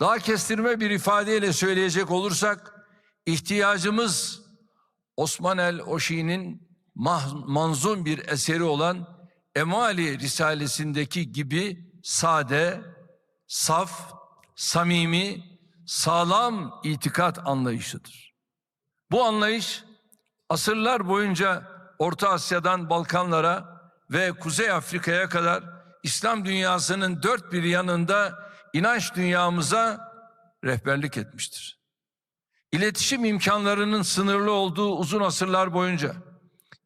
Daha kestirme bir ifadeyle söyleyecek olursak ihtiyacımız Osman el Oşi'nin manzum bir eseri olan Emali Risalesindeki gibi sade, saf, samimi, sağlam itikat anlayışıdır. Bu anlayış asırlar boyunca Orta Asya'dan Balkanlara ve Kuzey Afrika'ya kadar İslam dünyasının dört bir yanında inanç dünyamıza rehberlik etmiştir. İletişim imkanlarının sınırlı olduğu uzun asırlar boyunca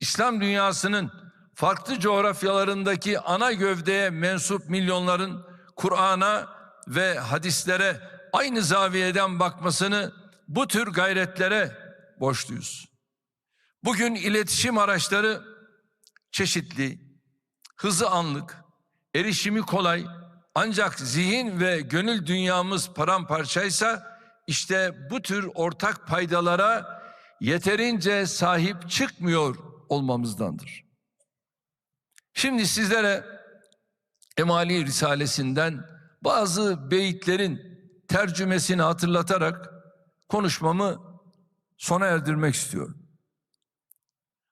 İslam dünyasının farklı coğrafyalarındaki ana gövdeye mensup milyonların Kur'an'a ve hadislere aynı zaviyeden bakmasını bu tür gayretlere borçluyuz. Bugün iletişim araçları çeşitli, hızı anlık, erişimi kolay ancak zihin ve gönül dünyamız paramparçaysa işte bu tür ortak paydalara yeterince sahip çıkmıyor olmamızdandır. Şimdi sizlere Emali Risalesinden bazı beyitlerin tercümesini hatırlatarak konuşmamı sona erdirmek istiyorum.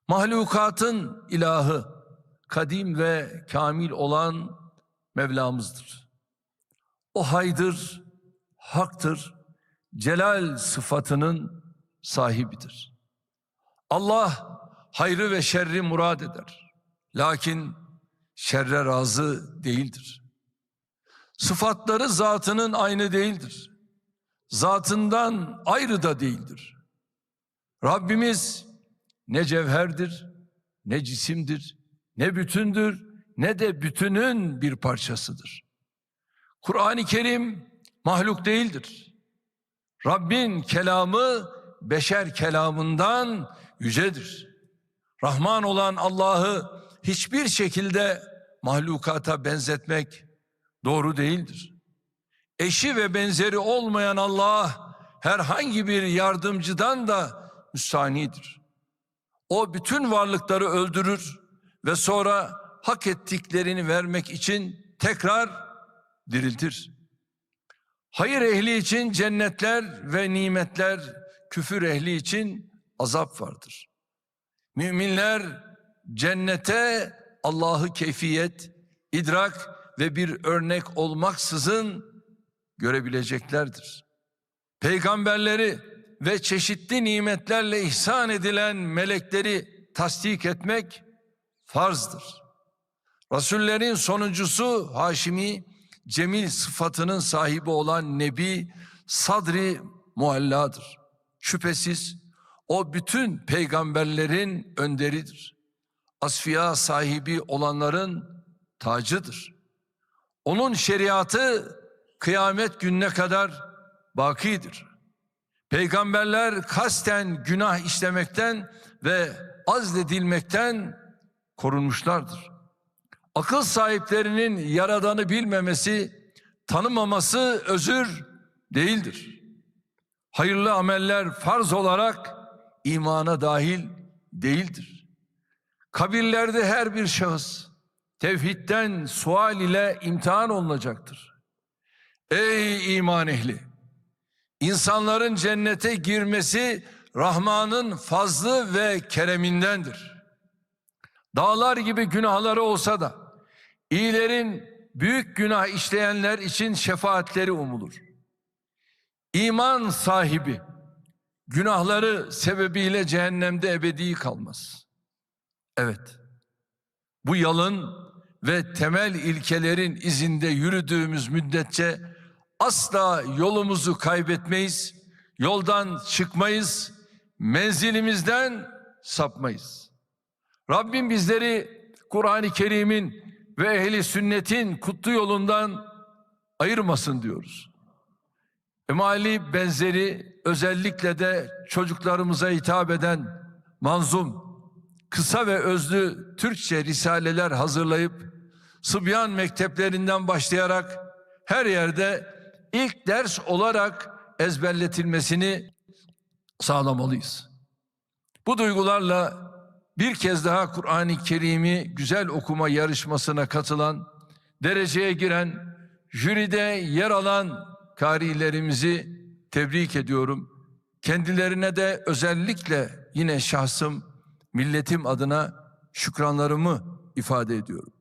Mahlukatın ilahı, kadim ve kamil olan Mevlamızdır. O haydır, haktır, celal sıfatının sahibidir. Allah hayrı ve şerri murad eder. Lakin şerre razı değildir. Sıfatları zatının aynı değildir. Zatından ayrı da değildir. Rabbimiz ne cevherdir, ne cisimdir, ne bütündür, ne de bütünün bir parçasıdır. Kur'an-ı Kerim mahluk değildir. Rabbin kelamı beşer kelamından yücedir. Rahman olan Allah'ı hiçbir şekilde mahlukata benzetmek doğru değildir. Eşi ve benzeri olmayan Allah herhangi bir yardımcıdan da müstanidir. O bütün varlıkları öldürür ve sonra hak ettiklerini vermek için tekrar diriltir. Hayır ehli için cennetler ve nimetler, küfür ehli için azap vardır. Müminler cennete Allah'ı keyfiyet, idrak ve bir örnek olmaksızın görebileceklerdir. Peygamberleri ve çeşitli nimetlerle ihsan edilen melekleri tasdik etmek farzdır. Rasullerin sonuncusu Haşimi Cemil sıfatının sahibi olan Nebi Sadri Mualladır. Şüphesiz o bütün peygamberlerin önderidir. Asfiya sahibi olanların tacıdır. Onun şeriatı kıyamet gününe kadar bakidir. Peygamberler kasten günah işlemekten ve azledilmekten korunmuşlardır. Akıl sahiplerinin yaradanı bilmemesi, tanımaması özür değildir. Hayırlı ameller farz olarak imana dahil değildir. Kabirlerde her bir şahıs tevhidden sual ile imtihan olunacaktır. Ey iman ehli! İnsanların cennete girmesi Rahman'ın fazlı ve keremindendir. Dağlar gibi günahları olsa da iyilerin büyük günah işleyenler için şefaatleri umulur. İman sahibi günahları sebebiyle cehennemde ebedi kalmaz. Evet. Bu yalın ve temel ilkelerin izinde yürüdüğümüz müddetçe asla yolumuzu kaybetmeyiz, yoldan çıkmayız, menzilimizden sapmayız. Rabbim bizleri Kur'an-ı Kerim'in ve ehli sünnetin kutlu yolundan ayırmasın diyoruz. Emali benzeri özellikle de çocuklarımıza hitap eden manzum, kısa ve özlü Türkçe risaleler hazırlayıp Sıbyan mekteplerinden başlayarak her yerde ilk ders olarak ezberletilmesini sağlamalıyız. Bu duygularla bir kez daha Kur'an-ı Kerim'i güzel okuma yarışmasına katılan, dereceye giren, jüride yer alan karilerimizi tebrik ediyorum. Kendilerine de özellikle yine şahsım, milletim adına şükranlarımı ifade ediyorum.